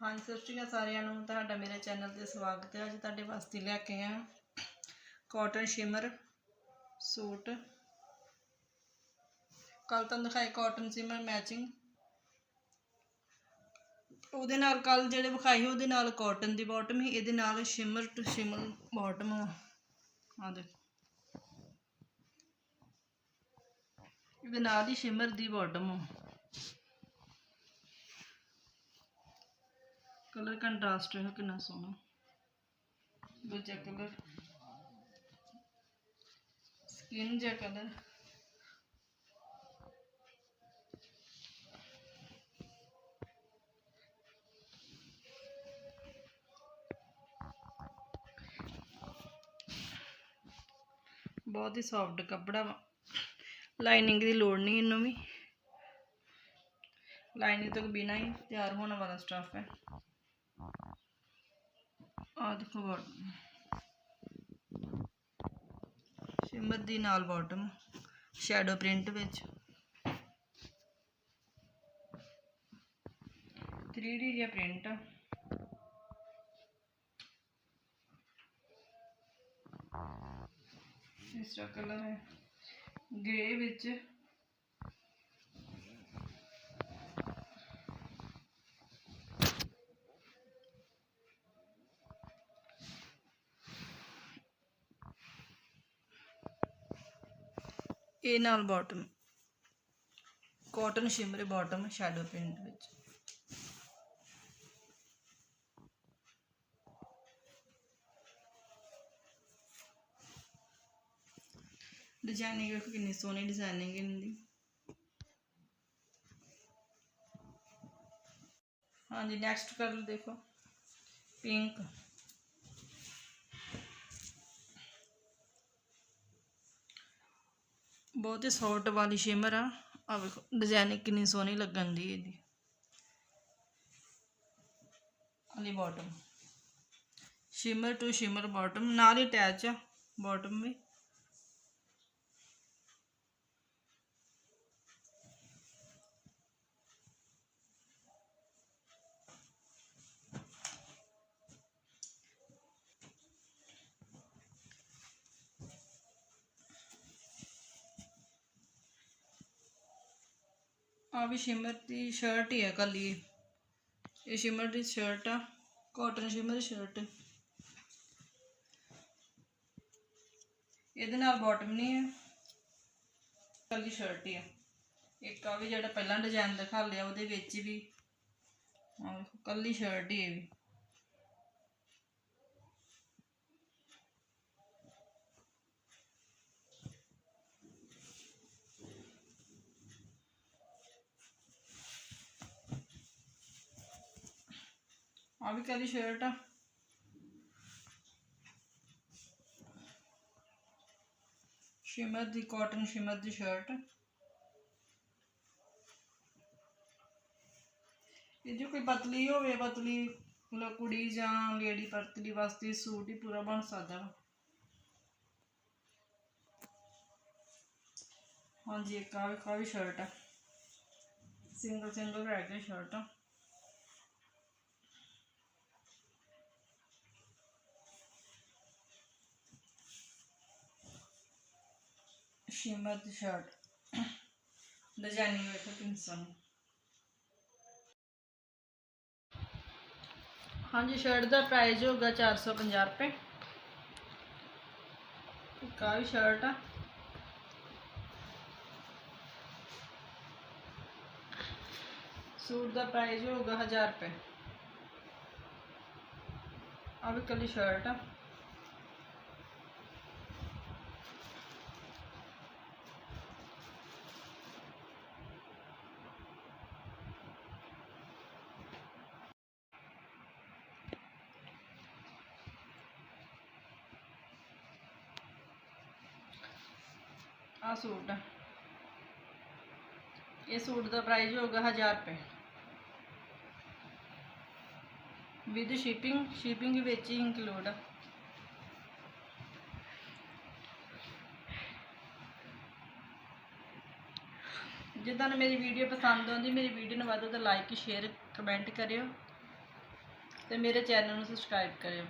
ਹਾਂਜੀ ਸਤਿ ਸ਼੍ਰੀ ਅਕਾਲ ਸਾਰਿਆਂ ਨੂੰ। ਤੁਹਾਡਾ ਮੇਰੇ ਚੈਨਲ ਤੇ ਸਵਾਗਤ ਹੈ। ਅੱਜ ਤੁਹਾਡੇ ਵਾਸਤੇ ਲੈ ਕੇ ਆ ਕਾਟਨ ਸ਼ਿਮਰ ਸੂਟ। ਕੱਲ ਤੁਹਾਨੂੰ ਦਿਖਾਏ ਕਾਟਨ ਸ਼ਿਮਰ ਮੈਚਿੰਗ ਉਹਦੇ ਨਾਲ ਕੱਲ ਜਿਹੜੇ ਵਿਖਾਈ ਸੀ, ਉਹਦੇ ਨਾਲ ਕਾਟਨ ਦੀ ਬਾਟਮ ਹੀ ਇਹਦੇ ਨਾਲ ਸ਼ਿਮਰ ਟੂ ਸ਼ਿਮਰ ਬਾਟਮ ਆ। ਦੇਖੋ। ਇਹਦੇ ਨਾਲ ਹੀ ਸ਼ਿਮਰ ਦੀ ਬਾਟਮ ਕਲਰ ਕੰਟਰਾਸਟ ਹੈ, ਕਿੰਨਾ ਸੋਹਣਾ। ਦੂਜਾ ਕਲਰ ਸਕਿਨ ਜਿਹਾ ਕਲਰ। ਬਹੁਤ ਹੀ ਸੌਫਟ ਕੱਪੜਾ ਵਾ। ਲਾਈਨਿੰਗ ਦੀ ਲੋੜ ਨਹੀਂ ਇਹਨੂੰ ਵੀ। ਲਾਈਨਿੰਗ ਤੋਂ ਬਿਨਾ ਹੀ ਤਿਆਰ ਹੋਣ ਵਾਲਾ ਸਟਫ ਹੈ। ਆ ਬਾਟਮ ਸ਼ਿਮਰ ਦੀ ਨਾਲ ਬਾਟਮ ਸ਼ੈਡੋ ਪ੍ਰਿੰਟ ਵਿੱਚ। 3D ਜਿਹਾ ਪ੍ਰਿੰਟ ਆ। ਤੀਸਰਾ ਕਲਰ ਹੈ। ਗ੍ਰੇ ਵਿੱਚ ਇਹ ਨਾਲ bottom cotton shimmer bottom shadow print ਵਿੱਚ ਡਿਜ਼ਾਈਨਿੰਗ ਵੇਖੋ ਕਿੰਨੀ ਸੋਹਣੀ ਡਿਜ਼ਾਈਨਿੰਗ ਇਹਨਾਂ ਦੀ ਹਾਂਜੀ ਨੈਕਸਟ ਕਲਰ ਦੇਖੋ ਪਿੰਕ ਬਹੁਤ ਹੀ ਸੌਫਟ ਵਾਲੀ ਸ਼ਿਮਰ ਆ। ਆ ਵੇਖੋ ਡਿਜ਼ਾਈਨਿੰਗ ਕਿੰਨੀ ਸੋਹਣੀ ਲੱਗਣ ਦੀ ਇਹਦੀ। Ali bottom shimmer to shimmer bottom ਨਾਲ ਹੀ ਅਟੈਚ ਆ। ਬਾਟਮ ਵੀ। ਆ ਵੀ ਸ਼ਿਮਰ ਦੀ ਸ਼ਰਟ ਹੀ ਹੈ ਕੱਲੀ। ਇਹ ਸ਼ਿਮਰ ਦੀ ਸ਼ਰਟ ਆ ਕਾਟਨ ਸ਼ਿਮਰ ਸ਼ਰਟ ਇਹਦੇ ਨਾਲ ਬਾਟਮ ਨਹੀਂ ਹੈ, ਕੱਲੀ ਸ਼ਰਟ ਹੀ ਆ। ਇੱਕ ਆ ਵੀ ਜਿਹੜਾ ਪਹਿਲਾਂ ਡਿਜ਼ਾਈਨ ਦਿਖਾ ਲਿਆ, ਉਹਦੇ ਵਿੱਚ ਵੀ। ਕੱਲੀ ਸ਼ਰਟ ਹੀ ਹੈ ਵੀ। ਆ ਵੀ ਕੱਲੀ ਸ਼ਰਟ ਆ? ਸ਼ਿਮਰ ਦੀ ਕਾਟਨ ਸ਼ਿਮਰ ਦੀ ਸ਼ਰਟ ਇਹ ਜੋ ਕੋਈ ਪਤਲੀ ਹੋਵੇ, ਪਤਲੀ ਮਤਲਬ ਕੁੜੀ ਜਾਂ ਲੇਡੀ ਪਤਲੀ ਵਾਸਤੇ ਸੂਟ ਹੀ ਪੂਰਾ ਬਣ ਸਕਦਾ ਵਾ। ਹਾਂਜੀ, ਇੱਕ ਆ ਵੀ ਵੀ ਸ਼ਰਟ ਆ। ਸਿੰਗਲ ਸਿੰਗਲ ਰਹਿ ਗਿਆ ਸ਼ਰਟ ਆ ਸ਼ਿਮਰ ਦੀ ਸ਼ਰਟ। ਡਿਜ਼ਾਈਨਿੰਗ ਵੇਖੋ ਕਿੰਨੀ ਹਾਂਜੀ ਸ਼ਰਟ ਦਾ ਪ੍ਰਾਈਸ ਹੋਗਾ 450 ਰੁਪਏ। ਇੱਕ ਆਹ ਵੀ ਸ਼ਰਟ ਆ। ਸੂਟ ਦਾ ਪ੍ਰਾਈਸ ਹੋਗਾ 1000 ਰੁਪਏ। ਆ ਵੀ ਕੱਲੀ ਸ਼ਰਟ ਆ। ਆ ਸੂਟ ਆ। ਇਹ ਸੂਟ ਦਾ ਪ੍ਰਾਈਸ ਹੋਗਾ 1000 ਰੁਪਏ। ਵਿਦ ਸ਼ਿਪਿੰਗ ਸ਼ਿਪਿੰਗ ਵਿੱਚ ਹੀ ਇਨਕਲੂਡ ਆ। ਜੇ ਤੁਹਾਨੂੰ ਮੇਰੀ ਵੀਡੀਓ ਪਸੰਦ ਆਉਂਦੀ, ਮੇਰੀ ਵੀਡੀਓ ਨੂੰ ਵੱਧ ਤੋਂ ਲਾਈਕ ਸ਼ੇਅਰ ਕਮੈਂਟ ਕਰਿਓ ਤੇ ਮੇਰੇ ਚੈਨਲ ਨੂੰ ਸਬਸਕ੍ਰਾਈਬ ਕਰਿਓ।